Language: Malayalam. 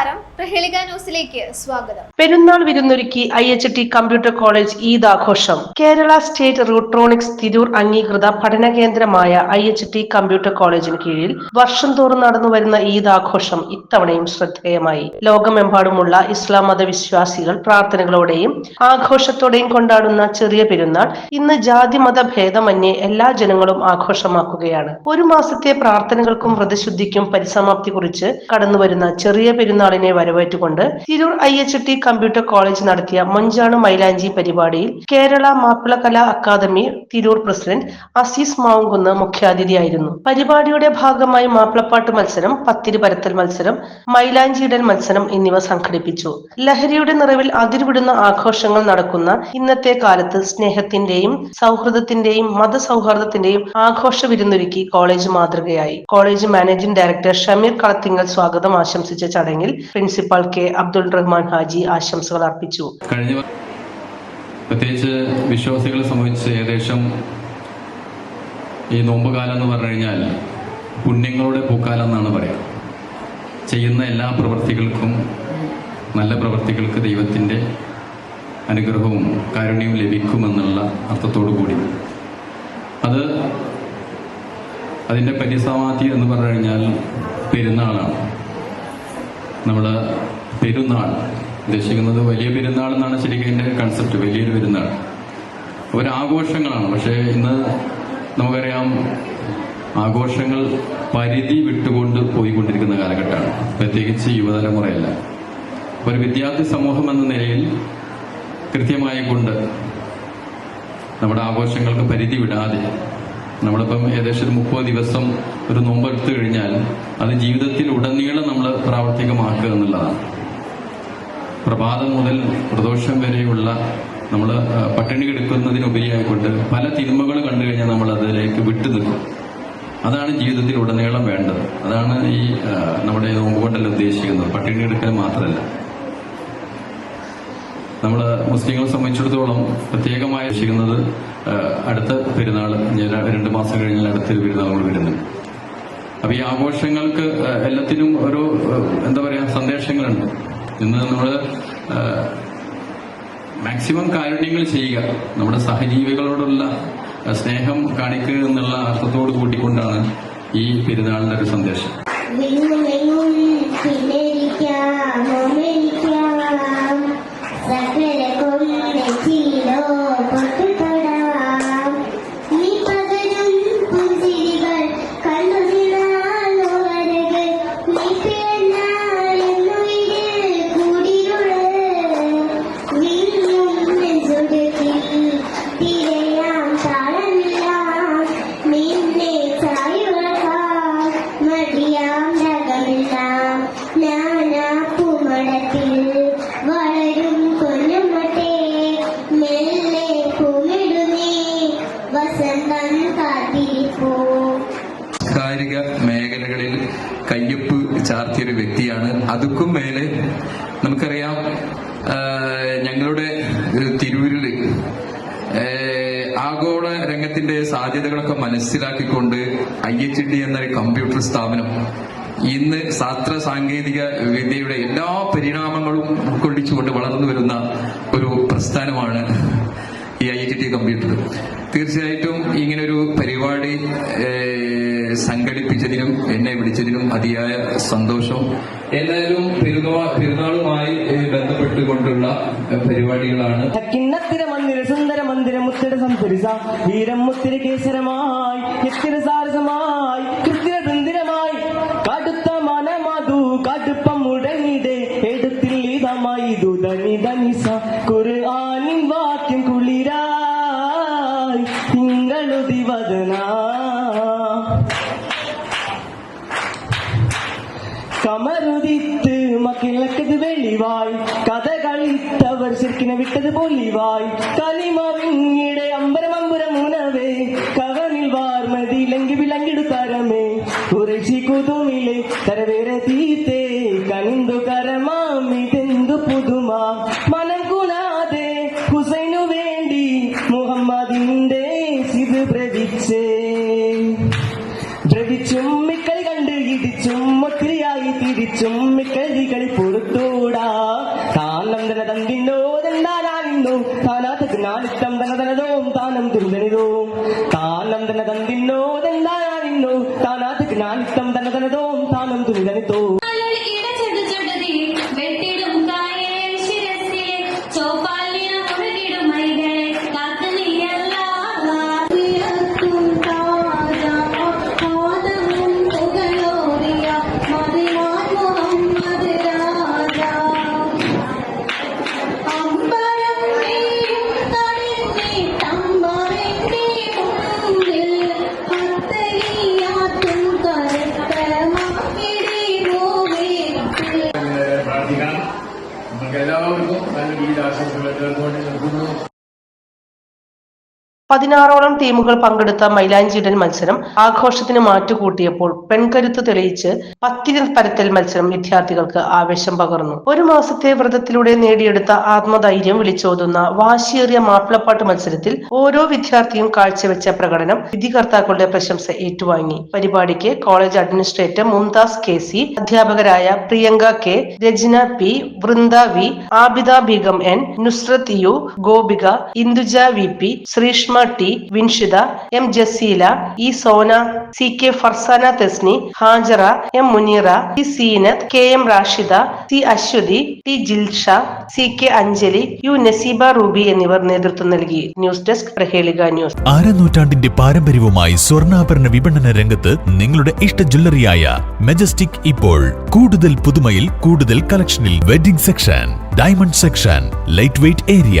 നമസ്കാരം. ന്യൂസിലേക്ക് സ്വാഗതം. പെരുന്നാൾ വിരുന്നൊരുക്കി I H T computer college Eid ആഘോഷം കേരള സ്റ്റേറ്റ് റൂട്രോണിക്സ് തിരൂർ അംഗീകൃത പഠന കേന്ദ്രമായ ഐ എച്ച് ടി കമ്പ്യൂട്ടർ കോളേജിന് കീഴിൽ വർഷം തോറും നടന്നു വരുന്ന ഈദ് ആഘോഷം ഇത്തവണയും ശ്രദ്ധേയമായി. ലോകമെമ്പാടുമുള്ള ഇസ്ലാം മത വിശ്വാസികൾ പ്രാർത്ഥനകളോടെയും ആഘോഷത്തോടെയും കൊണ്ടാടുന്ന ചെറിയ പെരുന്നാൾ ഇന്ന് ജാതി മത ഭേദമന്യേ എല്ലാ ജനങ്ങളും ആഘോഷമാക്കുകയാണ്. ഒരു മാസത്തെ പ്രാർത്ഥനകൾക്കും വ്രതശുദ്ധിക്കും പരിസമാപ്തി കുറിച്ച് കടന്നുവരുന്ന ചെറിയ പെരുന്നാളിനെ വരവേറ്റുകൊണ്ട് Tirur I H T computer college നടത്തിയ മൊഞ്ചാണ് മൈലാഞ്ചി പരിപാടിയിൽ കേരള മാപ്പിളകല അക്കാദമി തിരൂർ പ്രസിഡന്റ് അസീസ് മാവുംകുന്ന് മുഖ്യാതിഥിയായിരുന്നു. പരിപാടിയുടെ ഭാഗമായി മാപ്പിളപ്പാട്ട് മത്സരം പത്തിരി പരത്തൽ മത്സരം മൈലാഞ്ചിയിടൽ മത്സരം എന്നിവ സംഘടിപ്പിച്ചു. ലഹരിയുടെ നിറവിൽ അതിരുവിടുന്ന ആഘോഷങ്ങൾ നടക്കുന്ന ഇന്നത്തെ കാലത്ത് സ്നേഹത്തിന്റെയും സൗഹൃദത്തിന്റെയും മതസൗഹാർദ്ദത്തിന്റെയും ആഘോഷ വിരുന്നൊരുക്കി കോളേജ് മാതൃകയായി. College managing director Shameer Kalathingal സ്വാഗതം ആശംസിച്ച ചടങ്ങിൽ പ്രിൻസിപ്പാൾ കെ അബ്ദുൾ റഹ്മാൻ ഹാജി ആശംസകൾ അർപ്പിച്ചു. കഴിഞ്ഞ പ്രത്യേകിച്ച് വിശ്വാസികളെ സംബന്ധിച്ച് ഏകദേശം ഈ നോമ്പുകാലം എന്ന് പറഞ്ഞു കഴിഞ്ഞാൽ പുണ്യങ്ങളുടെ പൂക്കാലം എന്നാണ് പറയാം. ചെയ്യുന്ന എല്ലാ പ്രവൃത്തികൾക്കും നല്ല പ്രവൃത്തികൾക്ക് ദൈവത്തിന്റെ അനുഗ്രഹവും കാരുണ്യവും ലഭിക്കുമെന്നുള്ള അർത്ഥത്തോടു കൂടി. അത് അതിന്റെ പരിസമാധി എന്ന് പറഞ്ഞു കഴിഞ്ഞാൽ പെരുന്നാളാണ്. നമ്മൾ പെരുന്നാൾ ഉദ്ദേശിക്കുന്നത് വലിയ പെരുന്നാൾ എന്നാണ് ശരിക്കും അതിന്റെ കൺസെപ്റ്റ് വലിയൊരു പെരുന്നാൾ. ഒരു ആഘോഷങ്ങളാണ് പക്ഷേ ഇന്ന് നമുക്കറിയാം ആഘോഷങ്ങൾ പരിധി വിട്ടുകൊണ്ട് പോയിക്കൊണ്ടിരിക്കുന്ന കാലഘട്ടമാണ്. പ്രത്യേകിച്ച് യുവതലമുറയല്ല. ഒരു വിദ്യാർത്ഥി സമൂഹം എന്ന നിലയിൽ കൃത്യമായി കൊണ്ട് നമ്മുടെ ആഘോഷങ്ങൾക്ക് പരിധി വിടാതെ നമ്മളിപ്പം ഏകദേശം ഒരു മുപ്പത് ദിവസം ഒരു നോമ്പ് എടുത്തു കഴിഞ്ഞാൽ അത് ജീവിതത്തിൽ ഉടനീളം നമ്മൾ പ്രാവർത്തികമാക്കുക എന്നുള്ളതാണ്. പ്രഭാതം മുതൽ പ്രദോഷം വരെയുള്ള നമ്മൾ പട്ടിണി കിടക്കുന്നതിനുപരിയായിക്കൊണ്ട് പല തിന്മകൾ കണ്ടു കഴിഞ്ഞാൽ നമ്മൾ അതിലേക്ക് വിട്ടു നിൽക്കും. അതാണ് ജീവിതത്തിൽ ഉടനീളം വേണ്ടത്. അതാണ് ഈ നമ്മുടെ നോമ്പ് കൊണ്ടല്ല ഉദ്ദേശിക്കുന്നത്. പട്ടിണി എടുക്കൽ മാത്രമല്ല. നമ്മൾ മുസ്ലിങ്ങളെ സംബന്ധിച്ചിടത്തോളം പ്രത്യേകമായി ചെയ്യുന്നത് അടുത്ത പെരുന്നാൾ ഞാൻ രണ്ട് മാസം കഴിഞ്ഞാൽ അടുത്തൊരു പെരുന്നാൾ നമ്മൾ വരുന്നുണ്ട് അപ്പൊ ഈ ആഘോഷങ്ങൾക്ക് എല്ലാത്തിനും ഒരു എന്താ പറയാ സന്ദേശങ്ങളുണ്ട്. ഇന്ന് നമ്മൾ മാക്സിമം കാരുണ്യങ്ങൾ ചെയ്യുക. നമ്മുടെ സഹജീവികളോടുള്ള സ്നേഹം കാണിക്കുക എന്നുള്ള അർത്ഥത്തോട് കൂട്ടിക്കൊണ്ടാണ് ഈ പെരുന്നാളിന്റെ ഒരു സന്ദേശം. കയ്യൊപ്പ് ചാർത്തിയൊരു വ്യക്തിയാണ്. അതുക്കും മേലെ നമുക്കറിയാം ഞങ്ങളുടെ ഒരു തിരൂരിൽ ആഗോള രംഗത്തിന്റെ സാധ്യതകളൊക്കെ മനസ്സിലാക്കിക്കൊണ്ട് ഐ എച്ച് ഡി എന്നൊരു കമ്പ്യൂട്ടർ സ്ഥാപനം ഇന്ന് ശാസ്ത്ര സാങ്കേതിക വിദ്യയുടെ എല്ലാ പരിണാമങ്ങളും ഉൾക്കൊള്ളിച്ചുകൊണ്ട് വളർന്നു വരുന്ന ഒരു പ്രസ്ഥാനമാണ് ഈ ഐ ടി കമ്പ്യൂട്ടർ. തീർച്ചയായിട്ടും ഇങ്ങനൊരു പരിപാടി സംഘടിപ്പിച്ചതിനും എന്നെ വിളിച്ചതിനും അതിയായ സന്തോഷം. ഏതായാലും പെരുന്നാൾ പെരുന്നാളുമായി ബന്ധപ്പെട്ടുകൊണ്ടുള്ള പരിപാടികളാണ്. കിണ്ണത്തിര മന്ദിര സുന്ദര മന്ദിര മുത്തിര സംസരിസ വീരം മുത്തിര കേസരമായി സാരസമായി കമറുദിത്ത് മക്കിളക്കത് വെളിവായി. കഥ കളിത്തവർ ശരിക്കിനെ വിട്ടത് പൊലിവായി. കലിമവിങ്ങിടെ അമ്പരം അമ്പുരം മുനവേ കവനിൽ വാർമതി ലങ്കി വിലങ്കിടു തരമേ. കുറച്ചി കുതുമിലെ തരവേറെ തീത്തേ. കനിന്തു കരമാമിതെന്തു പുതുമ. കണ്ട് മക്രിയായി തിരിച്ചും മിക്കളി കളി പുറത്തൂടാ. താനം തന തന്തിന്നോ തെന്താനാനിന്നു താനാത്തക്ക് നാലിത്തം തന തനതോം താനം തിരുതനിതോം താനം തന തന്തിന്നോ തെന്താനാനിന്നു താനാത്തക്ക് തനതോം താനം തുനിതനിതോ പതിനാറോളം ടീമുകൾ പങ്കെടുത്ത മൈലാഞ്ചിടൽ മത്സരം ആഘോഷത്തിന് മാറ്റുകൂട്ടിയപ്പോൾ പെൺകരുത്ത് തെളിയിച്ച് പത്തിരി പരത്തൽ മത്സരം വിദ്യാർത്ഥികൾക്ക് ആവേശം പകർന്നു. ഒരു മാസത്തെ വ്രതത്തിലൂടെ നേടിയെടുത്ത ആത്മധൈര്യം വിളിച്ചോതുന്ന വാശിയേറിയ മാപ്പിളപ്പാട്ട് മത്സരത്തിൽ ഓരോ വിദ്യാർത്ഥിയും കാഴ്ചവെച്ച പ്രകടനം വിധികർത്താക്കളുടെ പ്രശംസ ഏറ്റുവാങ്ങി. പരിപാടിക്ക് college administrator Mumtaz K C അധ്യാപകരായ Priyanka K Rajana P Vrinda V Abida Beegum N Nusrath U Gopika Induja V P Sreeshma T Vinshitha M Jaseela E Sona C K Farsana Thesni Hajara M Muneera T Seenath K M Rashida C Aswathy T Jilsha C K Anjali U Naseeba Ruby എന്നിവർ നേതൃത്വം നൽകി. News desk Prahelika news. ആരനൂറ്റാണ്ടിന്റെ പാരമ്പര്യവുമായി സ്വർണാഭരണ വിപണന രംഗത്ത് നിങ്ങളുടെ ഇഷ്ട ജ്വല്ലറിയായ മെജസ്റ്റിക് ഇപ്പോൾ. കൂടുതൽ പുതുമയിൽ കൂടുതൽ കളക്ഷനിൽ wedding section diamond section light weight area